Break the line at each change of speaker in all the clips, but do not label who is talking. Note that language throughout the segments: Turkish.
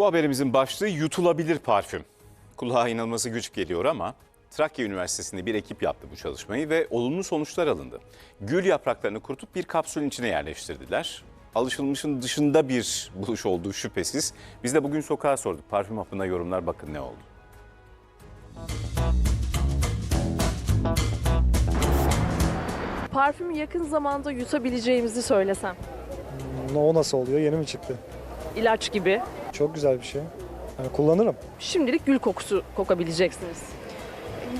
Bu haberimizin başlığı yutulabilir parfüm. Kulağa inanılması güç geliyor ama Trakya Üniversitesi'nde bir ekip yaptı bu çalışmayı ve olumlu sonuçlar alındı. Gül yapraklarını kurutup bir kapsülün içine yerleştirdiler. Alışılmışın dışında bir buluş olduğu şüphesiz. Biz de bugün sokağa sorduk. Parfüm hapına yorumlar bakın ne oldu.
Parfümü yakın zamanda yutabileceğimizi söylesem.
O nasıl oluyor? Yeni mi çıktı?
İlaç gibi.
Çok güzel bir şey. Yani kullanırım.
Şimdilik gül kokusu kokabileceksiniz.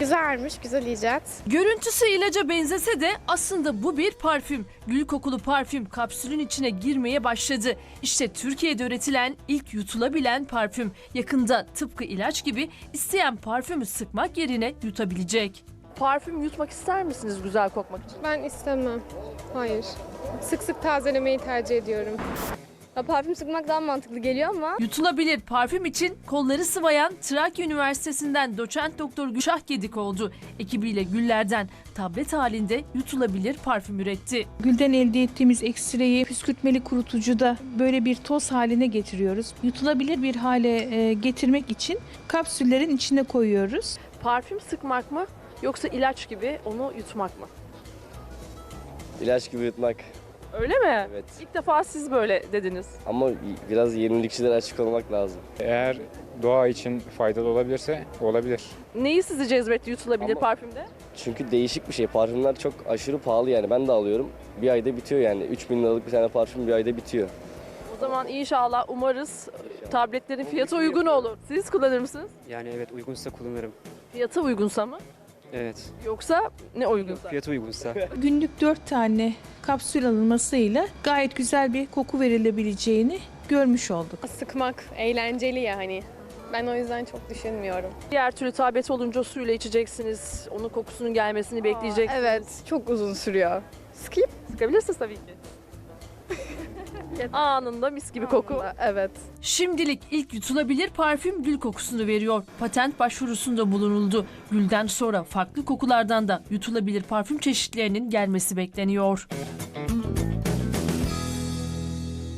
Güzelmiş, güzel icat.
Görüntüsü ilaca benzese de aslında bu bir parfüm. Gül kokulu parfüm kapsülün içine girmeye başladı. İşte Türkiye'de üretilen ilk yutulabilen parfüm. Yakında tıpkı ilaç gibi isteyen parfümü sıkmak yerine yutabilecek.
Parfüm yutmak ister misiniz güzel kokmak için?
Ben istemem. Hayır. Sık sık tazelemeyi tercih ediyorum.
Ya parfüm sıkmak daha mantıklı geliyor ama
Yutulabilir parfüm için kolları sıvayan Trakya Üniversitesi'nden doçent doktor Gülşah Gedik oldu. Ekibiyle güllerden tablet halinde yutulabilir parfüm üretti.
Gülden elde ettiğimiz ekstreyi püskürtmeli kurutucuda böyle bir toz haline getiriyoruz. Yutulabilir bir hale e, getirmek için kapsüllerin içine koyuyoruz.
Parfüm sıkmak mı yoksa ilaç gibi onu yutmak mı?
İlaç gibi yutmak.
Öyle mi?
Evet.
İlk defa siz böyle dediniz.
Ama biraz yenilikçilere açık olmak lazım.
Eğer doğa için faydalı olabilirse olabilir.
Neyi sizi cezbetti yutulabilir
Ama-
parfümde?
Çünkü değişik bir şey. Parfümler çok aşırı pahalı yani. Ben de alıyorum. Bir ayda bitiyor yani. 3000 liralık bir tane parfüm bir ayda bitiyor.
O zaman inşallah umarız tabletlerin fiyatı uygun olur. Siz kullanır mısınız?
Yani evet uygunsa kullanırım.
Fiyatı uygunsa mı?
Evet.
Yoksa ne uygunsa?
Fiyatı uygunsa.
Günlük 4 tane kapsül alınmasıyla gayet güzel bir koku verilebileceğini görmüş olduk.
Sıkmak eğlenceli ya hani. Ben o yüzden çok düşünmüyorum.
Diğer türlü tablet olunca suyla içeceksiniz. Onun kokusunun gelmesini bekleyeceksiniz.
Evet, çok uzun sürüyor. Sıkayım.
Sıkabilirsiniz tabii ki. Anında mis gibi koku.
Evet.
Şimdilik ilk yutulabilir parfüm gül kokusunu veriyor. Patent başvurusunda bulunuldu. Gülden sonra farklı kokulardan da yutulabilir parfüm çeşitlerinin gelmesi bekleniyor.